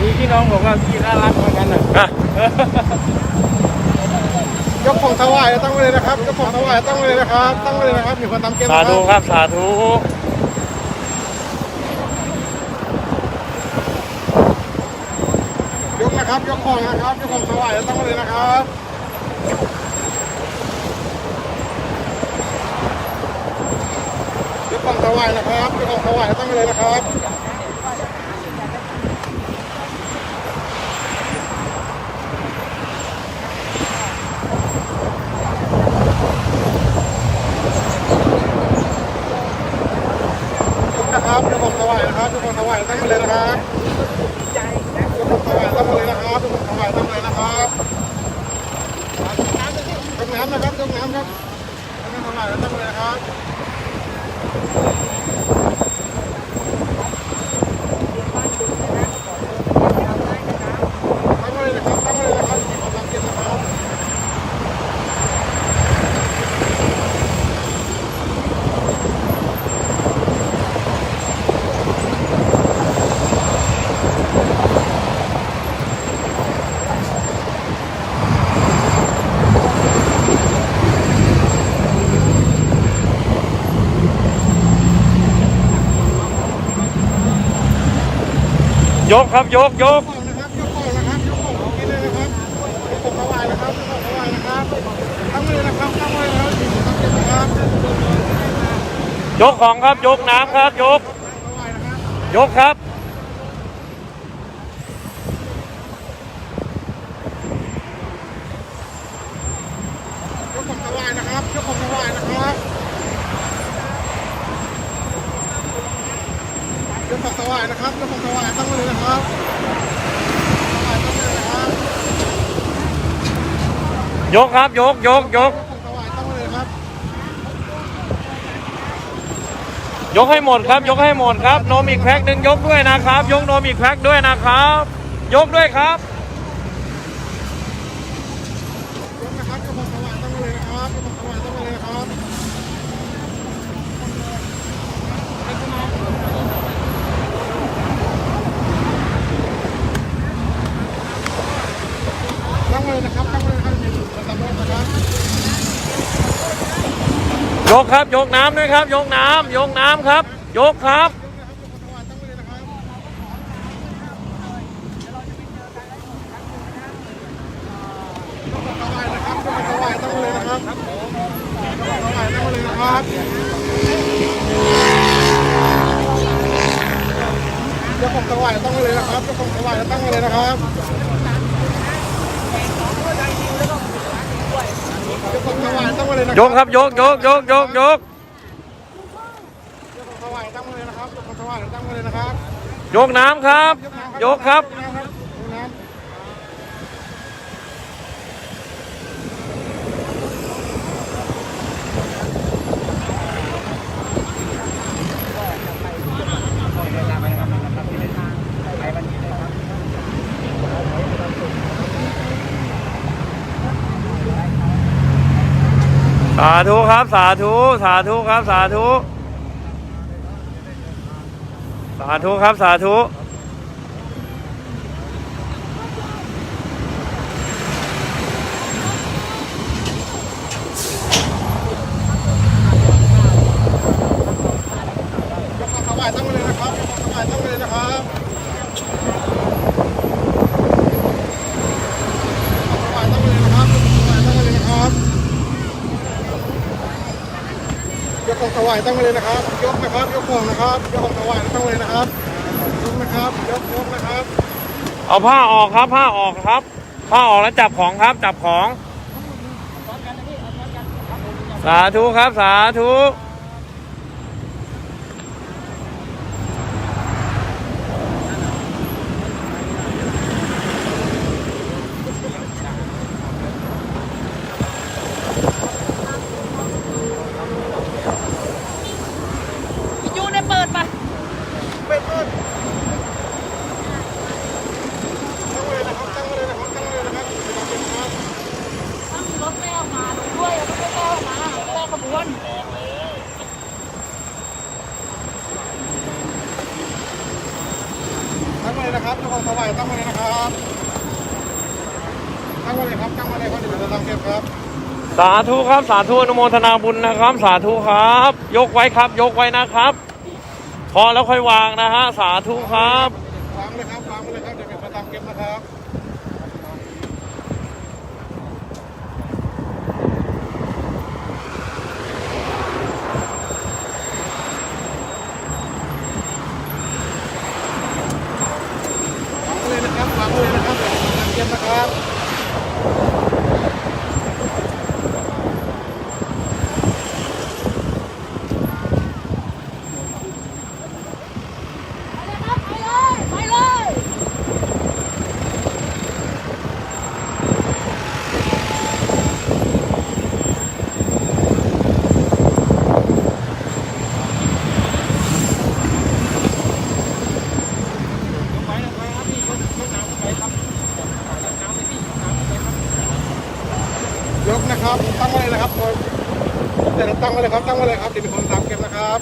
มีพี่น้องบอกว่าพี่น่ารักเหมือนกันนะะยกของถวายตั้งไว้เลยนะครับยกของถวายตั้งไว้เลยนะครับ ตั้งไว้เลยนะครับมีคนทำเกมสาธุครับสาธุยกนะครับยกของนะครับยกของถวายตั้งไว้เลยนะครับยกของถวายนะครับยกของถวายตั้งไว้เลยนะครับ วางตั้งเลยนะครับยกของถวายตั้งเลยนะครับยกของถวายตั้งเลยนะครับยกน้ำนะครับยกน้ำครับน้ำถวายตั้งเลยนะครับ ตั้งไว้เลยนะครับตั้งไว้เลยนะครับมีคนทำเกมนะครับ กครับยกยกของนะครับยกของนะครับยกของของกินเลยนะครับยกของถวายนะครับยกของถวายนะครับตั้งเลยนะครับตั้งเลยนะครับมีคนทำเกมนะครับยกของครับยกน้ำครับยกถวายนะครับยกครับ ยกของถวายนะครับยกของถวายนะครับยกของถ วายนะครับยกของถวายตั้งไว้เลยนะครับถวายตั้งไว้เลยนะครับยกครับยกยกยกยกของถวายตั้งไว้เลยครับยกให้หมดครับ ยกให้หมดครับนมอีกแพ็คหนึ่งยกด้วยนะครับ ยกนมอีกแพ็คด้วยนะครับ ยกด้วยครับยกนะครับยกของถวายตั้งไว้เลยนะครับยกของถวายตั้งไว้เลยนะครับตั้งไว้ เลยนะครับตั้งไว้เลยครับมีระบรถนะครับยกครับยกน้ำด้วยครับ ยกน้ำยกน้ำครับ ยกครับถวายตั้งเลยนะครับถวายตั้งเลยนะครับเจ้าของถวายตั้งเลยนะครับเจ้าของถวายตั้งเลยนะครับเจ้าของถวา ยตั้งเลยนะยกครับยกยกยกยกยกเจ้าของถวายตั้งเลยนะครับเจ้าของถวายตั้งเลยนะครับยกน้ำครับ ยกครับ ยกน้ำครับยกน้ สาธุครับ สาธุ สาธุครับ สาธุ สาธุครับ สาธุำยกของถวายตั้งเลยนะครับยกของถวายตั้งเลยนะครับถวายตั้งเลยนะครับถวายตั้งเลยนะครับ ยกของ ถวายตั้งเลยนะครับ ยกนะครับ ยกของนะครับยกของถวายตั้งเลยนะครับยกนะครับ ยกยกนะครับ เอาผ้าออกครับผ้าออกครับ ผ้าออกแล้วจับของครับจับของ สาธุครับสาธุ ตั้งไว้เลยนะครับตั้งไว้เลยครับตั้งไว้เลยครับเดี๋ยวจะทำเก็บครับ สาธุครับสาธุอนุโมทนาบุญนะครับ สาธุครับ ยกไว้ครับ ยกไว้นะครับ พอแล้วค่อยวางนะฮะสาธุครับวางเลยครับวางเลยครับเดี๋ยวจะทำเก็บนะครับ นะครับ ไปเลยไปเลย ยกนะครับ ตั้งไว้ เลยครับตั้งไว้เลยครับตั้งไว้เลยครับเดี๋ยวมีคนตามเก็บนะครับ